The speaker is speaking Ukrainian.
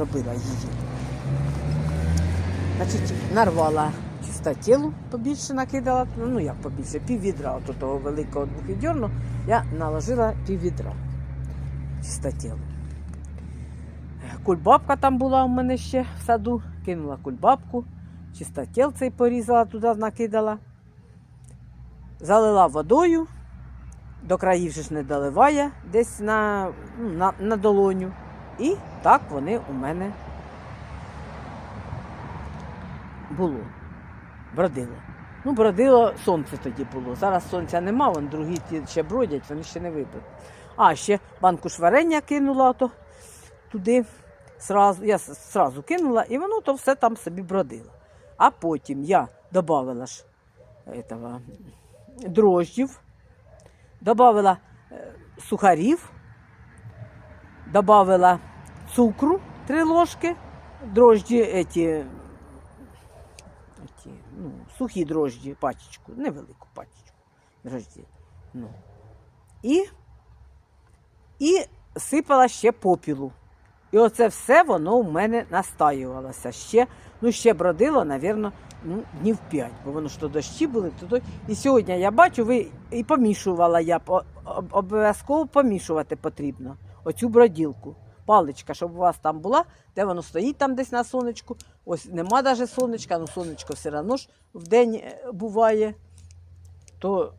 робила її. Значить, нарвала чистотілу, побільше накидала, ну як побільше, пів відра от того великого двохвідьорну, я наложила пів відра чистотілу. Кульбабка там була у мене ще в саду, кинула кульбабку, чистотіл цей порізала, туди накидала, залила водою, до країв же ж не доливає, десь на, ну, на, на долоню. І так вони у мене було. Бродило. Ну, бродило сонце тоді було. Зараз сонця нема, вон другі ті ще бродять, вони ще не випили. А, ще банку шварення кинула то туди. Сразу, я сразу кинула, і воно то все там собі бродило. А потім я додавала ж этого, дрождів, додавала е, сухарів, добавила цукру 3 ложки, дрожджі эти, эти, ну, сухі дрожджі, пачечку, невелику пачечку дрожджі. Ну. І, і сипала ще попілу. І оце все воно у мене настаювалося. Ще, ну, ще бродило, напевно, ну, днів 5, бо воно ж то дощі були, то, то. І сьогодні я бачу, ви і помішувала я, обов'язково помішувати потрібно оцю броділку. Паличка, щоб у вас там була, де воно стоїть там десь на сонечку. Ось нема навіть сонечка, ну сонечко все одно ж в день е, буває. То